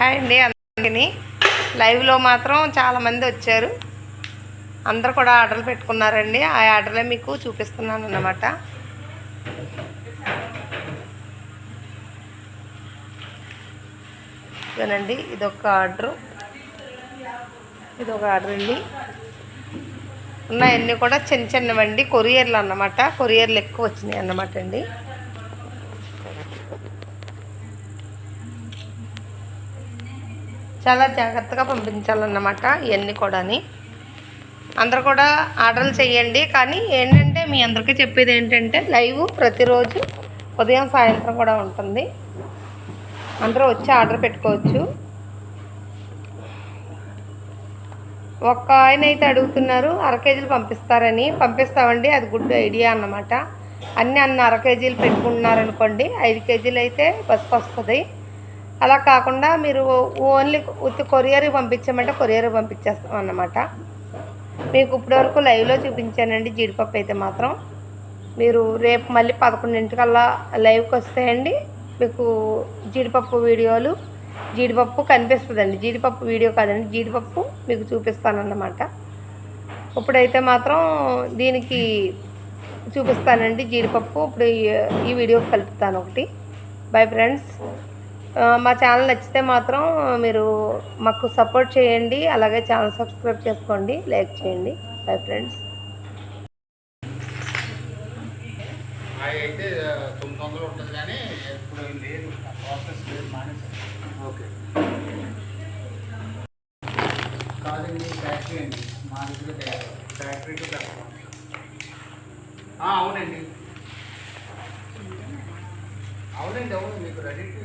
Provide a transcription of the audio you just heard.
Hi అండి అందరికీ. లైవ్లో మాత్రం చాలామంది వచ్చారు. అందరు కూడా ఆర్డర్లు పెట్టుకున్నారండి. ఆ ఆర్డర్లే మీకు చూపిస్తున్నాను అన్నమాట. ఇదేనండి ఇదొక ఆర్డరు. ఇదొక ఆర్డర్ అండి. ఉన్నాయన్నీ కూడా చిన్న చిన్నవండి కొరియర్లు అన్నమాట. కొరియర్లు ఎక్కువ వచ్చినాయి అన్నమాట అండి. చాలా జాగ్రత్తగా పంపించాలన్నమాట ఇవన్నీ కూడాని. అందరు కూడా ఆర్డర్లు చేయండి. కానీ ఏంటంటే మీ అందరికీ చెప్పేది ఏంటంటే లైవ్ ప్రతిరోజు ఉదయం సాయంత్రం కూడా ఉంటుంది. అందరూ వచ్చి ఆర్డర్ పెట్టుకోవచ్చు. ఒక్క ఆయన అయితే అడుగుతున్నారు అర కేజీలు పంపిస్తారని. పంపిస్తామండి అది గుడ్ ఐడియా అన్నమాట. అన్నీ అన్న అర కేజీలు పెట్టుకుంటున్నారనుకోండి ఐదు కేజీలు అయితే బస్కి వస్తుంది. అలా కాకుండా మీరు ఓన్లీ ఉత్తి కొరియర్ పంపించమంటే కొరియర్ పంపించేస్తాం అన్నమాట. మీకు ఇప్పటివరకు లైవ్లో చూపించానండి జీడిపప్పు అయితే మాత్రం. మీరు రేపు మళ్ళీ పదకొండింటికల్లా లైవ్కి వస్తాయండి. మీకు జీడిపప్పు వీడియోలు జీడిపప్పు కనిపిస్తుందండి. జీడిపప్పు వీడియో కాదండి జీడిపప్పు మీకు చూపిస్తానన్నమాట. ఇప్పుడైతే మాత్రం దీనికి చూపిస్తానండి జీడిపప్పు. ఇప్పుడు ఈ- వీడియోకి వీడియో కలుపుతాను ఒకటి. Bye friends. మా ఛానల్ నచ్చితే మాత్రం మీరు మాకు సపోర్ట్ చేయండి అలాగే ఛానల్ సబ్స్క్రైబ్ చేసుకోండి లైక్ చేయండి. బై ఫ్రెండ్స్ అవి అయితే తొమ్మిది వందలు ఉంటుంది కానీ ఇప్పుడు లేదు. ఆ ప్రాసెస్ లేదు మానేసారు ఓకే. కాదండి ఫ్యాక్టరీ అండి. మా దగ్గర ఫ్యాక్టరీకి పెడతాం. ఆ, అవునండి. అవునండి అవును మీకు రెడీ టు